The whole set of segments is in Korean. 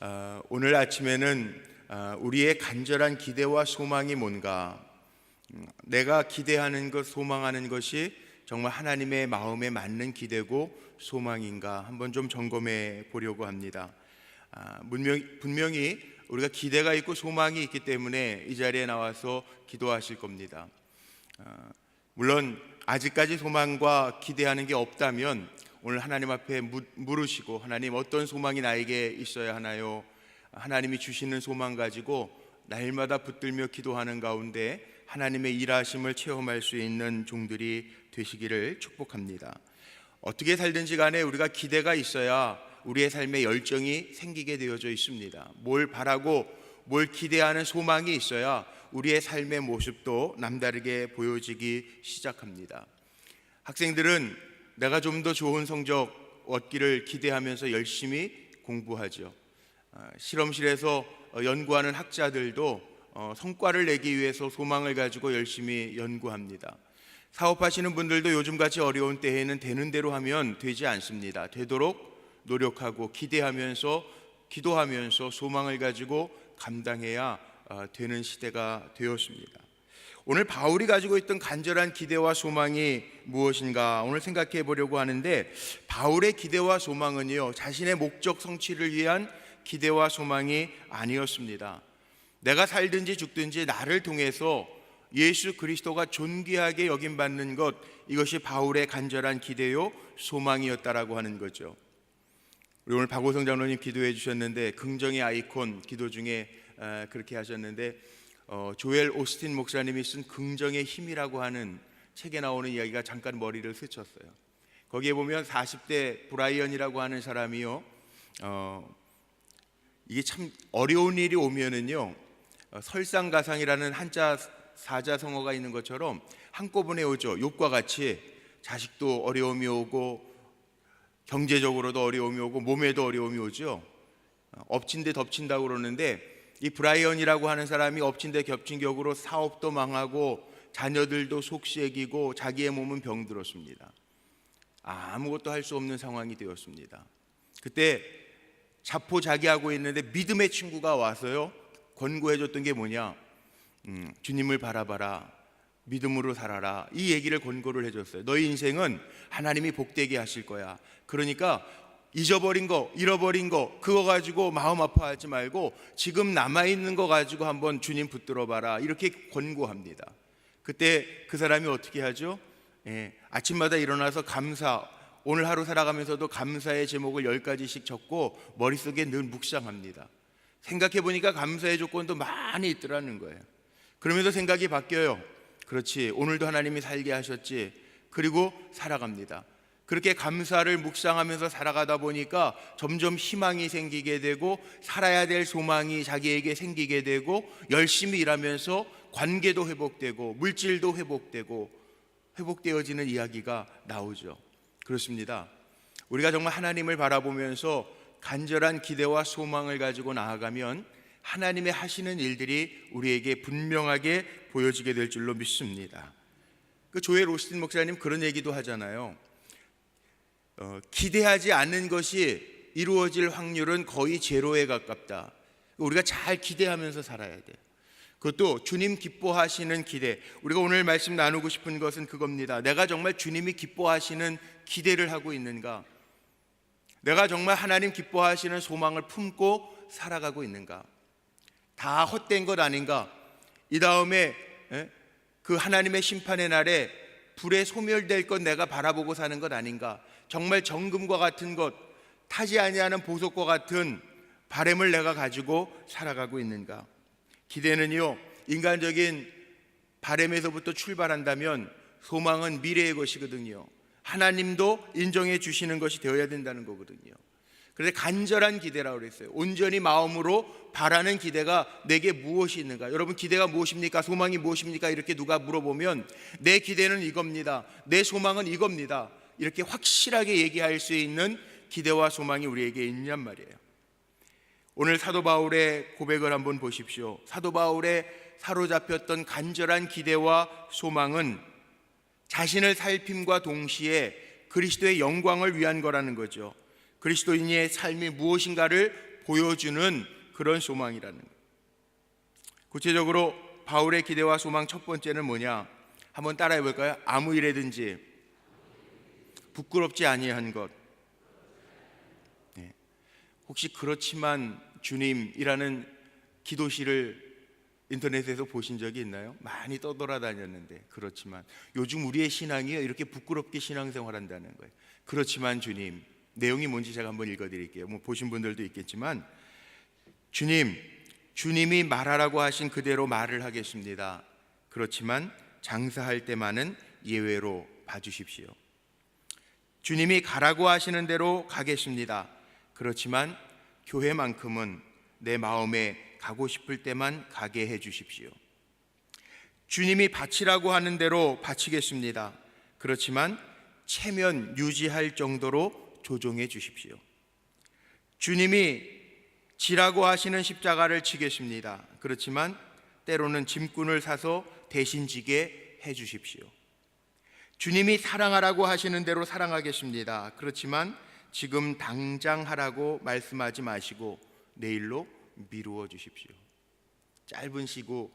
어, 오늘 아침에는 어, 우리의 간절한 기대와 소망이 뭔가, 음, 내가 기대하는 것, 소망하는 것이 정말 하나님의 마음에 맞는 기대고 소망인가 한번 좀 점검해 보려고 합니다. 아, 분명히, 분명 히 우리가 기대가 있고 소망이 있기 때문에 이 자리에 나와서 기도하실 겁니다. 아, 물론 아직까지 소망과 기대하는 게 없다면 오늘 하나님 앞에 무- 물으시고 하나님 어떤 소망이 나에게 있어야 하나요? 하나님이 주시는 소망 가지고 날마다 붙들며 기도하는 가운데 하나님의 일하심을 체험할 수 있는 종들이 되시기를 축복합니다. 어떻게 살든지 간에 우리가 기대가 있어야 우리의 삶에 열정이 생기게 되어져 있습니다. 뭘 바라고 뭘 기대하는 소망이 있어야 우리의 삶의 모습도 남다르게 보여지기 시작합니다. 학생들은 내가 좀 더 좋은 성적 얻기를 기대하면서 열심히 공부하죠. 아, 실험실에서 어, 연구하는 학자들도 어, 성과를 내기 위해서 소망을 가지고 열심히 연구합니다. 사업하시는 분들도 요즘같이 어려운 때에는 되는 대로 하면 되지 않습니다. 되도록 노력하고 기대하면서 기도하면서 소망을 가지고 감당해야 어, 되는 시대가 되었습니다. 오늘 바울이 가지고 있던 간절한 기대와 소망이 무엇인가 오늘 생각해 보려고 하는데 바울의 기대와 소망은요 자신의 목적 성취를 위한 기대와 소망이 아니었습니다. 내가 살든지 죽든지 나를 통해서 예수 그리스도가 존귀하게 여김 받는 것 이것이 바울의 간절한 기대요 소망이었다라고 하는 거죠. 우리 오늘 박호성 장로님 기도해 주셨는데 긍정의 아이콘 기도 중에 아, 그렇게 하셨는데 어, 조엘 오스틴 목사님이 쓴 긍정의 힘이라고 하는 책에 나오는 이야기가 잠깐 머리를 스쳤어요. 거기에 보면 40대 브라이언이라고 하는 사람이요. 어, 이게 참 어려운 일이 오면은요. 어, 설상가상이라는 한자 사자성어가 있는 것처럼 한꺼번에 오죠. 욕과 같이 자식도 어려움이 오고 경제적으로도 어려움이 오고 몸에도 어려움이 오죠. 어, 엎친 데 덮친다고 그러는데 이 브라이언이라고 하는 사람이 엎친 데 겹친 격으로 사업도 망하고 자녀들도 속시애기고 자기의 몸은 병들었습니다. 아무것도 할 수 없는 상황이 되었습니다. 그때 자포자기하고 있는데 믿음의 친구가 와서요 권고해 줬던 게 뭐냐? 음, 주님을 바라봐라. 믿음으로 살아라. 이 얘기를 권고를 해줬어요. 너희 인생은 하나님이 복되게 하실 거야. 그러니까 잊어버린 거, 잃어버린 거, 그거 가지고 마음 아파하지 말고 지금 남아있는 거 가지고 한번 주님 붙들어 봐라. 이렇게 권고합니다. 그때 그 사람이 어떻게 하죠? 예, 아침마다 일어나서 감사, 오늘 하루 살아가면서도 감사의 제목을 열 가지씩 적고 머릿속에 늘 묵상합니다. 생각해 보니까 감사의 조건도 많이 있더라는 거예요. 그러면서 생각이 바뀌어요. 그렇지. 오늘도 하나님이 살게 하셨지. 그리고 살아갑니다. 그렇게 감사를 묵상하면서 살아가다 보니까 점점 희망이 생기게 되고 살아야 될 소망이 자기에게 생기게 되고 열심히 일하면서 관계도 회복되고 물질도 회복되고 회복되어지는 이야기가 나오죠. 그렇습니다. 우리가 정말 하나님을 바라보면서 간절한 기대와 소망을 가지고 나아가면 하나님의 하시는 일들이 우리에게 분명하게 보여지게 될 줄로 믿습니다. 그 조엘 오스틴 목사님 그런 얘기도 하잖아요. 어, 기대하지 않는 것이 이루어질 확률은 거의 제로에 가깝다. 우리가 잘 기대하면서 살아야 돼. 그것도 주님 기뻐하시는 기대. 우리가 오늘 말씀 나누고 싶은 것은 그겁니다. 내가 정말 주님이 기뻐하시는 기대를 하고 있는가? 내가 정말 하나님 기뻐하시는 소망을 품고 살아가고 있는가? 다 헛된 것 아닌가? 이 다음에 예? 그 하나님의 심판의 날에 불에 소멸될 것 내가 바라보고 사는 것 아닌가? 정말 정금과 같은 것, 타지 아니하는 보석과 같은 바램을 내가 가지고 살아가고 있는가? 기대는요 인간적인 바램에서부터 출발한다면 소망은 미래의 것이거든요. 하나님도 인정해 주시는 것이 되어야 된다는 거거든요. 그래서 간절한 기대라고 그랬어요. 온전히 마음으로 바라는 기대가 내게 무엇이 있는가? 여러분 기대가 무엇입니까? 소망이 무엇입니까? 이렇게 누가 물어보면 내 기대는 이겁니다. 내 소망은 이겁니다. 이렇게 확실하게 얘기할 수 있는 기대와 소망이 우리에게 있냔 말이에요. 오늘 사도 바울의 고백을 한번 보십시오. 사도 바울의 사로잡혔던 간절한 기대와 소망은 자신을 살핌과 동시에 그리스도의 영광을 위한 거라는 거죠. 그리스도인의 삶이 무엇인가를 보여주는 그런 소망이라는 것. 구체적으로 바울의 기대와 소망 첫 번째는 뭐냐? 한번 따라해 볼까요? 아무 일에든지 부끄럽지 아니한 것. 네. 혹시 그렇지만 주님이라는 기도시를 인터넷에서 보신 적이 있나요? 많이 떠돌아다녔는데 그렇지만 요즘 우리의 신앙이요 이렇게 부끄럽게 신앙생활한다는 거예요. 그렇지만 주님 내용이 뭔지 제가 한번 읽어드릴게요. 뭐 보신 분들도 있겠지만 주님 주님이 말하라고 하신 그대로 말을 하겠습니다. 그렇지만 장사할 때만은 예외로 봐주십시오. 주님이 가라고 하시는 대로 가겠습니다. 그렇지만 교회만큼은 내 마음에 가고 싶을 때만 가게 해 주십시오. 주님이 바치라고 하는 대로 바치겠습니다. 그렇지만 체면 유지할 정도로 조정해 주십시오. 주님이 지라고 하시는 십자가를 치겠습니다. 그렇지만 때로는 짐꾼을 사서 대신 지게 해 주십시오. 주님이 사랑하라고 하시는 대로 사랑하겠습니다. 그렇지만 지금 당장 하라고 말씀하지 마시고 내일로 미루어 주십시오. 짧은 시고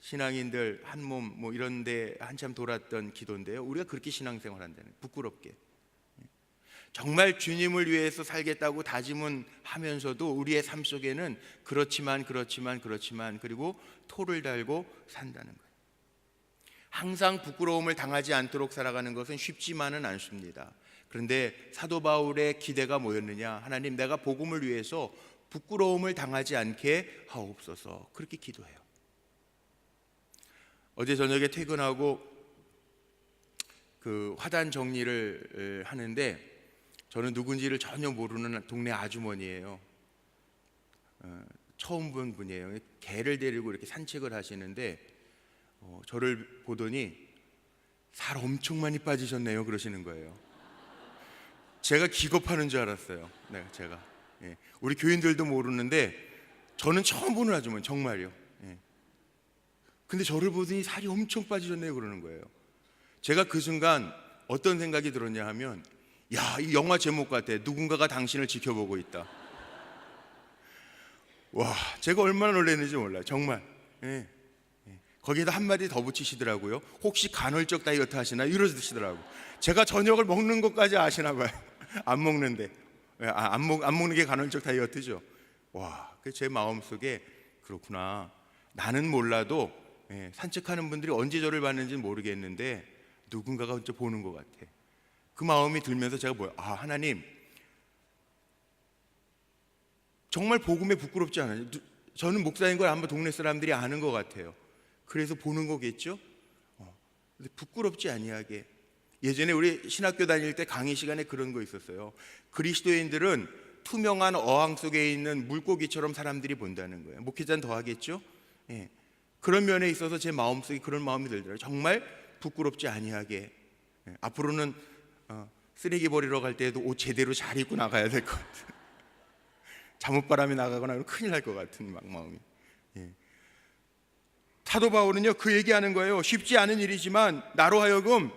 신앙인들 한 몸 뭐 이런데 한참 돌았던 기도인데요. 우리가 그렇게 신앙생활 한다는 부끄럽게 정말 주님을 위해서 살겠다고 다짐은 하면서도 우리의 삶 속에는 그렇지만 그렇지만 그렇지만 그리고 토를 달고 산다는 거예요. 항상 부끄러움을 당하지 않도록 살아가는 것은 쉽지만은 않습니다. 그런데 사도 바울의 기대가 뭐였느냐? 하나님 내가 복음을 위해서 부끄러움을 당하지 않게 하옵소서. 그렇게 기도해요. 어제 저녁에 퇴근하고 그 화단 정리를 하는데 저는 누군지를 전혀 모르는 동네 아주머니예요. 어, 처음 본 분이에요. 개를 데리고 이렇게 산책을 하시는데 어, 저를 보더니 살 엄청 많이 빠지셨네요. 그러시는 거예요. 제가 기겁하는 줄 알았어요. 네, 제가. 예. 우리 교인들도 모르는데 저는 처음 보는 아주머니 정말요. 예. 근데 저를 보더니 살이 엄청 빠지셨네요. 그러는 거예요. 제가 그 순간 어떤 생각이 들었냐 하면 야, 이 영화 제목 같아. 누군가가 당신을 지켜보고 있다. 와, 제가 얼마나 놀랐는지 몰라요. 정말. 예. 예. 거기에다 한마디 더 붙이시더라고요. 혹시 간헐적 다이어트 하시나? 이러시더라고. 제가 저녁을 먹는 것까지 아시나 봐요. 안 먹는데. 예, 아, 안, 먹, 안 먹는 게 간헐적 다이어트죠. 와, 그제 마음 속에 그렇구나. 나는 몰라도 예, 산책하는 분들이 언제 저를 봤는지는 모르겠는데 누군가가 진짜 보는 것 같아. 그 마음이 들면서 제가 뭐야? 아, 하나님. 정말 복음에 부끄럽지 않아요. 누- 저는 목사인 걸 아마 동네 사람들이 아는 것 같아요. 그래서 보는 거겠죠? 어, 부끄럽지 아니하게. 예전에 우리 신학교 다닐 때 강의 시간에 그런 거 있었어요. 그리스도인들은 투명한 어항 속에 있는 물고기처럼 사람들이 본다는 거예요. 목회자는 더 하겠죠? 예. 그런 면에 있어서 제 마음속에 그런 마음이 들더라고요. 정말 부끄럽지 아니하게. 예. 앞으로는 어, 쓰레기 버리러 갈 때에도 옷 제대로 잘 입고 나가야 될 것 같아요. 잠옷바람이 나가거나 큰일 날 것 같은 막 마음이. 예. 사도 바울은요 그 얘기하는 거예요. 쉽지 않은 일이지만 나로 하여금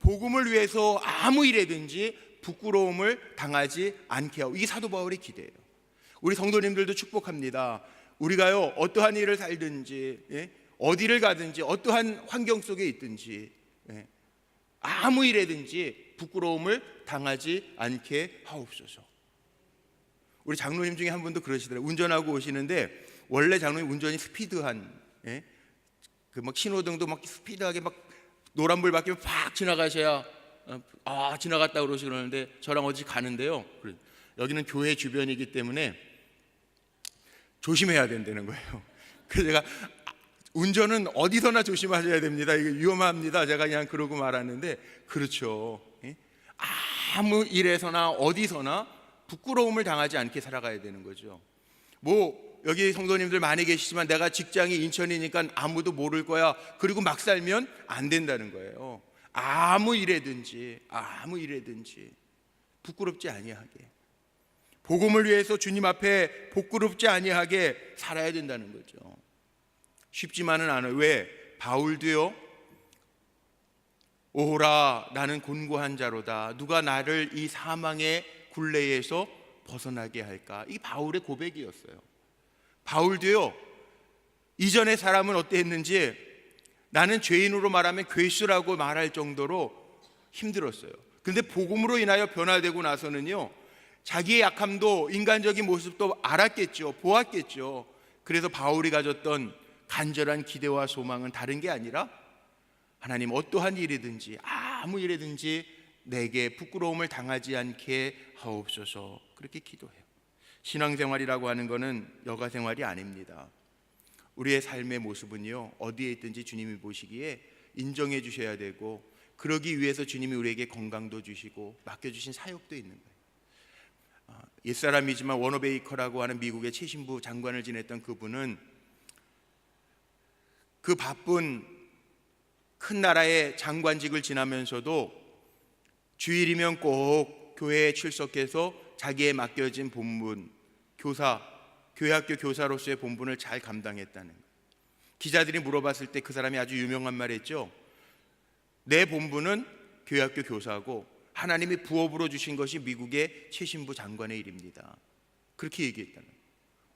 복음을 위해서 아무 일에든지 부끄러움을 당하지 않게 하고 이게 사도 바울의 기대예요. 우리 성도님들도 축복합니다. 우리가요 어떠한 일을 살든지 예? 어디를 가든지 어떠한 환경 속에 있든지 예? 아무 일에든지 부끄러움을 당하지 않게 하옵소서. 우리 장로님 중에 한 분도 그러시더라고요. 운전하고 오시는데 원래 장로님 운전이 스피드한 예? 그 막 신호등도 막 스피드하게 막 노란불 바뀌면 팍 지나가셔야 어, 아 지나갔다 그러시 그러는데 저랑 어디 가는데요. 여기는 교회 주변이기 때문에 조심해야 된다는 거예요. 그래서 제가 아, 운전은 어디서나 조심하셔야 됩니다. 이게 위험합니다. 제가 그냥 그러고 말하는데 그렇죠. 예? 아무 일에서나 어디서나 부끄러움을 당하지 않게 살아가야 되는 거죠. 뭐 여기 성도님들 많이 계시지만 내가 직장이 인천이니까 아무도 모를 거야. 그리고 막 살면 안 된다는 거예요. 아무 일에든지 아무 일에든지 부끄럽지 아니하게 복음을 위해서 주님 앞에 부끄럽지 아니하게 살아야 된다는 거죠. 쉽지만은 않아요. 왜? 바울도요. 오호라 나는 곤고한 자로다. 누가 나를 이 사망의 굴레에서 벗어나게 할까? 이 바울의 고백이었어요. 바울도요. 이전의 사람은 어땠는지 나는 죄인으로 말하면 괴수라고 말할 정도로 힘들었어요. 근데 복음으로 인하여 변화되고 나서는요. 자기의 약함도 인간적인 모습도 알았겠죠. 보았겠죠. 그래서 바울이 가졌던 간절한 기대와 소망은 다른 게 아니라 하나님 어떠한 일이든지 아무 일이든지 내게 부끄러움을 당하지 않게 하옵소서 그렇게 기도해요. 신앙생활이라고 하는 것은 여가 생활이 아닙니다. 우리의 삶의 모습은요 어디에 있든지 주님이 보시기에 인정해 주셔야 되고 그러기 위해서 주님이 우리에게 건강도 주시고 맡겨주신 사역도 있는 거예요. 아, 옛사람이지만 워너베이커라고 하는 미국의 최신부 장관을 지냈던 그분은 그 바쁜 큰 나라의 장관직을 지나면서도 주일이면 꼭 교회에 출석해서 자기의 맡겨진 본분, 교사, 교회학교 교사로서의 본분을 잘 감당했다는. 기자들이 물어봤을 때 그 사람이 아주 유명한 말 했죠. 내 본분은 교회학교 교사고 하나님이 부업으로 주신 것이 미국의 최신부 장관의 일입니다. 그렇게 얘기했다는.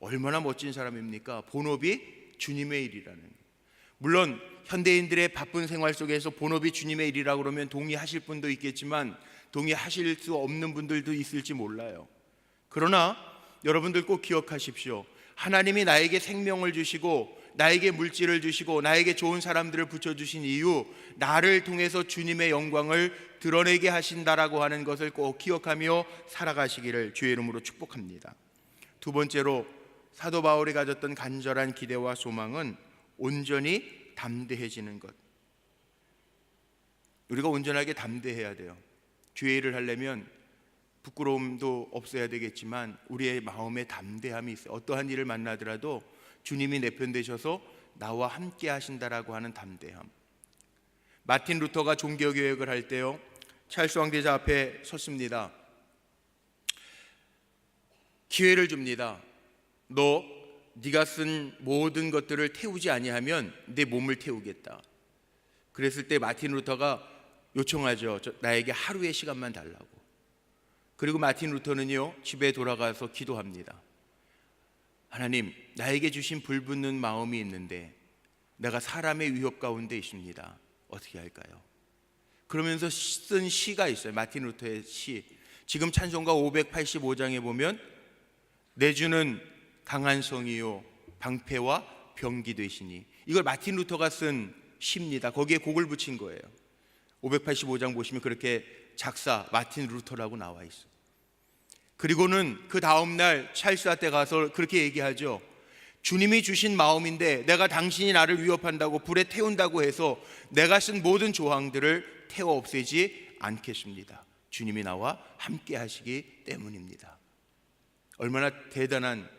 얼마나 멋진 사람입니까? 본업이 주님의 일이라는. 물론 현대인들의 바쁜 생활 속에서 본업이 주님의 일이라고 그러면 동의하실 분도 있겠지만 동의하실 수 없는 분들도 있을지 몰라요. 그러나 여러분들 꼭 기억하십시오. 하나님이 나에게 생명을 주시고 나에게 물질을 주시고 나에게 좋은 사람들을 붙여 주신 이유 나를 통해서 주님의 영광을 드러내게 하신다라고 하는 것을 꼭 기억하며 살아가시기를 주의 이름으로 축복합니다. 두 번째로 사도 바울이 가졌던 간절한 기대와 소망은 온전히 담대해지는 것. 우리가 온전하게 담대해야 돼요. 주의 하려면 부끄러움도 없어야 되겠지만 우리의 마음에 담대함이 있어요. 어떠한 일을 만나더라도 주님이 내 편 되셔서 나와 함께 하신다라고 하는 담대함. 마틴 루터가 종교 교역을 할 때요. 찰스 왕대자 앞에 섰습니다. 기회를 줍니다. 너 네가 쓴 모든 것들을 태우지 아니하면 내 몸을 태우겠다. 그랬을 때 마틴 루터가 요청하죠. 저, 나에게 하루의 시간만 달라고. 그리고 마틴 루터는요 집에 돌아가서 기도합니다. 하나님, 나에게 주신 불붙는 마음이 있는데 내가 사람의 위협 가운데 있습니다. 어떻게 할까요? 그러면서 쓴 시가 있어요. 마틴 루터의 시. 지금 찬송가 585장에 보면 내 주는 강한 성이요 방패와 병기 되시니 이걸 마틴 루터가 쓴 시입니다. 거기에 곡을 붙인 거예요. 585장 보시면 그렇게 작사 마틴 루터라고 나와 있어. 그리고는 그 다음 날 찰스한테 가서 그렇게 얘기하죠. 주님이 주신 마음인데 내가 당신이 나를 위협한다고 불에 태운다고 해서 내가 쓴 모든 조항들을 태워 없애지 않겠습니다. 주님이 나와 함께 하시기 때문입니다. 얼마나 대단한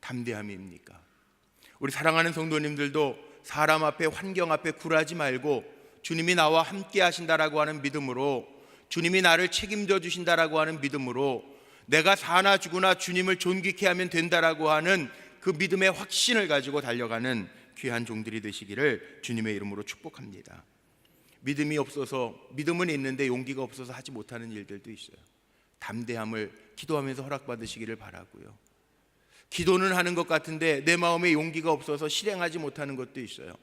담대함입니까? 우리 사랑하는 성도님들도 사람 앞에 환경 앞에 굴하지 말고 주님이 나와 함께 하신다라고 하는 믿음으로 주님이 나를 책임져 주신다라고 하는 믿음으로 내가 사나 죽으나 주님을 존귀케 하면 된다라고 하는 그 믿음의 확신을 가지고 달려가는 귀한 종들이 되시기를 주님의 이름으로 축복합니다. 믿음이 없어서 믿음은 있는데 용기가 없어서 하지 못하는 일들도 있어요. 담대함을 기도하면서 허락받으시기를 바라고요. 기도는 하는 것 같은데 내 마음에 용기가 없어서 실행하지 못하는 것도 있어요.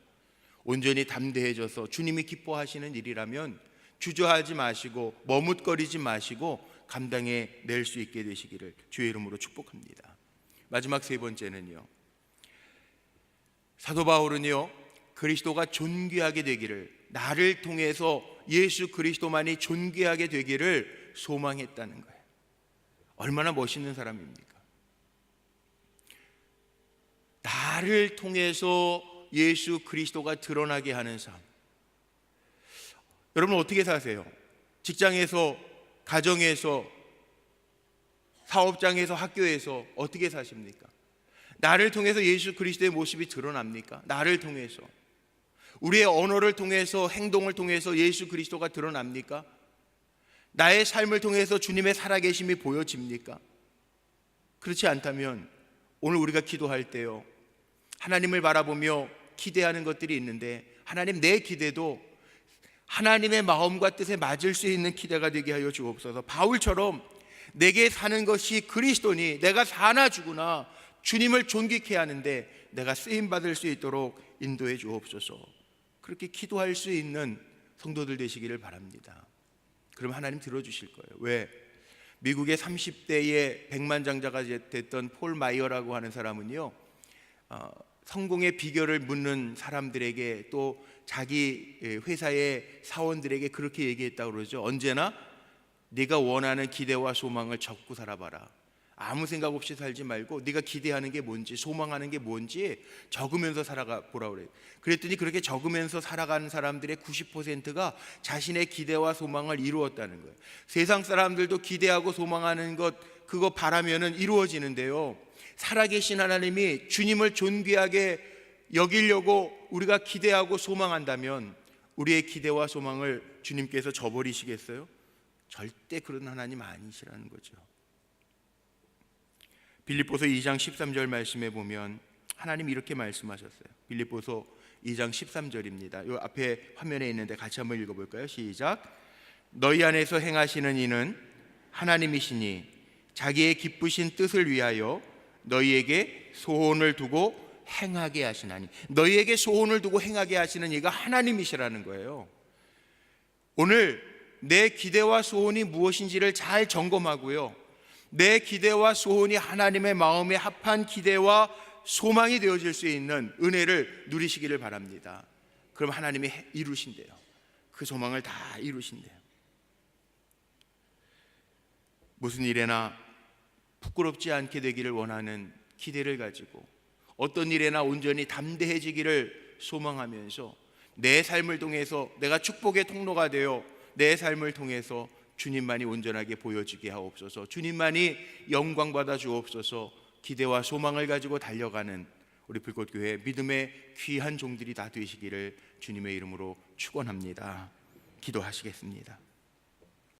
온전히 담대해져서 주님이 기뻐하시는 일이라면 주저하지 마시고 머뭇거리지 마시고 감당해 낼 수 있게 되시기를 주의 이름으로 축복합니다. 마지막 세 번째는요. 사도 바울은요. 그리스도가 존귀하게 되기를 나를 통해서 예수 그리스도만이 존귀하게 되기를 소망했다는 거예요. 얼마나 멋있는 사람입니까? 나를 통해서 예수 그리스도가 드러나게 하는 삶. 여러분 어떻게 사세요? 직장에서, 가정에서, 사업장에서, 학교에서 어떻게 사십니까? 나를 통해서 예수 그리스도의 모습이 드러납니까? 나를 통해서. 우리의 언어를 통해서, 행동을 통해서 예수 그리스도가 드러납니까? 나의 삶을 통해서 주님의 살아계심이 보여집니까? 그렇지 않다면 오늘 우리가 기도할 때요. 하나님을 바라보며 기대하는 것들이 있는데 하나님 내 기대도 하나님의 마음과 뜻에 맞을 수 있는 기대가 되게 하여 주옵소서. 바울처럼 내게 사는 것이 그리스도니 내가 사나 죽으나 주님을 존귀케 하는데 내가 쓰임 받을 수 있도록 인도해 주옵소서. 그렇게 기도할 수 있는 성도들 되시기를 바랍니다. 그럼 하나님 들어주실 거예요. 왜? 미국의 30대의 백만장자가 됐던 폴 마이어라고 하는 사람은요, 어, 성공의 비결을 묻는 사람들에게 또 자기 회사의 사원들에게 그렇게 얘기했다고 그러죠. 언제나 네가 원하는 기대와 소망을 적고 살아봐라. 아무 생각 없이 살지 말고 네가 기대하는 게 뭔지 소망하는 게 뭔지 적으면서 살아가 보라 그래. 그랬더니 그렇게 적으면서 살아가는 사람들의 90%가 자신의 기대와 소망을 이루었다는 거예요. 세상 사람들도 기대하고 소망하는 것 그거 바라면은 이루어지는데요. 살아계신 하나님이 주님을 존귀하게 여기려고 우리가 기대하고 소망한다면 우리의 기대와 소망을 주님께서 저버리시겠어요? 절대 그런 하나님 아니시라는 거죠. 빌립보서 2장 13절 말씀에 보면 하나님 이렇게 말씀하셨어요. 빌립보서 2장 13절입니다. 요 앞에 화면에 있는데 같이 한번 읽어 볼까요? 시작. 너희 안에서 행하시는 이는 하나님이시니 자기의 기쁘신 뜻을 위하여 너희에게 소원을 두고 행하게 하시나니 너희에게 소원을 두고 행하게 하시는 이가 하나님이시라는 거예요. 오늘 내 기대와 소원이 무엇인지를 잘 점검하고요. 내 기대와 소원이 하나님의 마음에 합한 기대와 소망이 되어질 수 있는 은혜를 누리시기를 바랍니다. 그럼 하나님이 이루신대요. 그 소망을 다 이루신대요. 무슨 일에나 부끄럽지 않게 되기를 원하는 기대를 가지고 어떤 일에나 온전히 담대해지기를 소망하면서 내 삶을 통해서 내가 축복의 통로가 되어 내 삶을 통해서 주님만이 온전하게 보여지게 하옵소서. 주님만이 영광 받아 주옵소서. 기대와 소망을 가지고 달려가는 우리 불꽃교회 믿음의 귀한 종들이 다 되시기를 주님의 이름으로 축원합니다. 기도하시겠습니다.